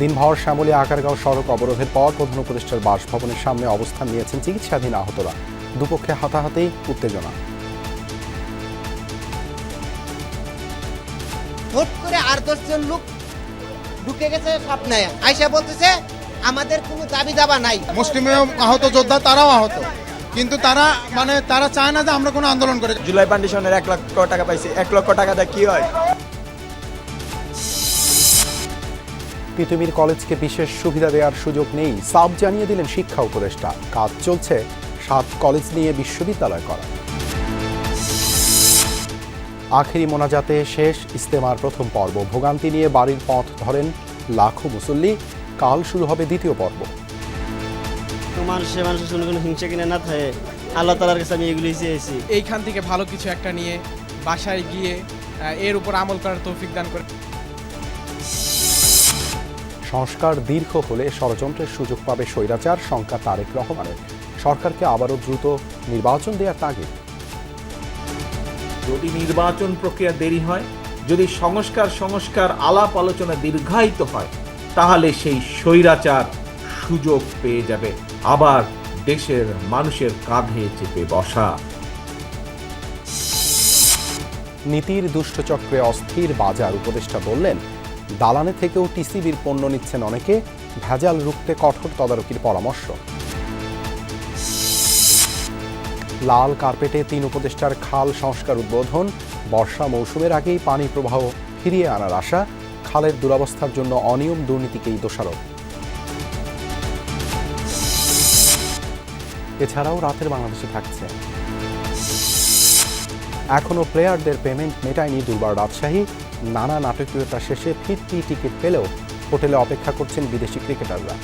দিনভর শ্যামলী আকারগাঁও সড়ক অবরোধের পর প্রধান উপদেষ্টার বাসভবনের সামনে অবস্থান নিয়েছেন চিকিৎসাধীন আহতরা। দুপক্ষে হাতাহাতি উত্তেজনা। হুট করে আর দশজন লোক ঢুকে গেছে স্বপ্নায়। আয়সা বলতেছে আমাদের কোনো দাবি দাবা নাই। মুসলিমে আহত যোদ্ধা তারাও আহত। কিন্তু তারা মানে তারা চায় না যে আমরা কোনো আন্দোলন করি। জুলাই ফাউন্ডেশনের এক লক্ষ টাকা পাইছি। এক লক্ষ টাকা দিয়ে কি হয়? তিতুমির কলেজকে বিশেষ সুবিধা দেওয়ার সুযোগ নেই। সাব জানিয়ে দিলেন শিক্ষা উপদেষ্টা। কাজ চলছে সাত কলেজ নিয়ে বিশ্ববিদ্যালয় করা। আখেরি মোনাজাতে শেষ ইস্তেমার প্রথম পর্ব। ভোগান্তি নিয়ে বাড়ির পথ ধরেন লাখো মুসল্লি। কাল শুরু হবে দ্বিতীয় পর্ব। তোমার সে মানুষের সঙ্গে কোনো হিংসা কিনে না থাকে। আল্লাহ তালার কাছে আমি এগুলি চেয়েছি। এইখান থেকে ভালো কিছু একটা নিয়ে বাসায় গিয়ে এর উপর আমল করার তৌফিক দান করে। সংস্কার দীর্ঘ হলে ষড়যন্ত্রের সুযোগ পাবে স্বৈরাচার শঙ্কা তারেক রহমানের। সরকারকে আবারও দ্রুত নির্বাচন দেওয়ার তাগিদ। যদি নির্বাচন প্রক্রিয়া দেরি হয় যদি সংস্কার সংস্কার আলাপ আলোচনা দীর্ঘায়িত হয় তাহলে সেই স্বৈরাচার সুযোগ পেয়ে যাবে। আবার দেশের মানুষের কাঁধে চেপে বসা। নীতির দুষ্টচক্রে অস্থির বাজার উপদেষ্টা বললেন দালানে থেকেও টিসিবির পণ্য নিচ্ছেন অনেকে, ভেজাল রুখতে কঠোর তদারকির পরামর্শ। লাল কার্পেটে তিন উপদেষ্টার খাল সংস্কার উদ্বোধন, বর্ষা মৌসুমের আগেই পানি প্রবাহ ফিরিয়ে আনার আশা, খালের দুরবস্থার জন্য অনিয়ম দুর্নীতিকেই দোষারোপ। এছাড়াও রাতের বাংলাদেশে থাকছে। এখনও প্লেয়ারদের পেমেন্ট মেটায়নি দুর্বার রাজশাহী নানা নাটকীয়তা শেষে ফিরতি টিকিট পেলেও হোটেলে অপেক্ষা করছেন বিদেশি ক্রিকেটাররা।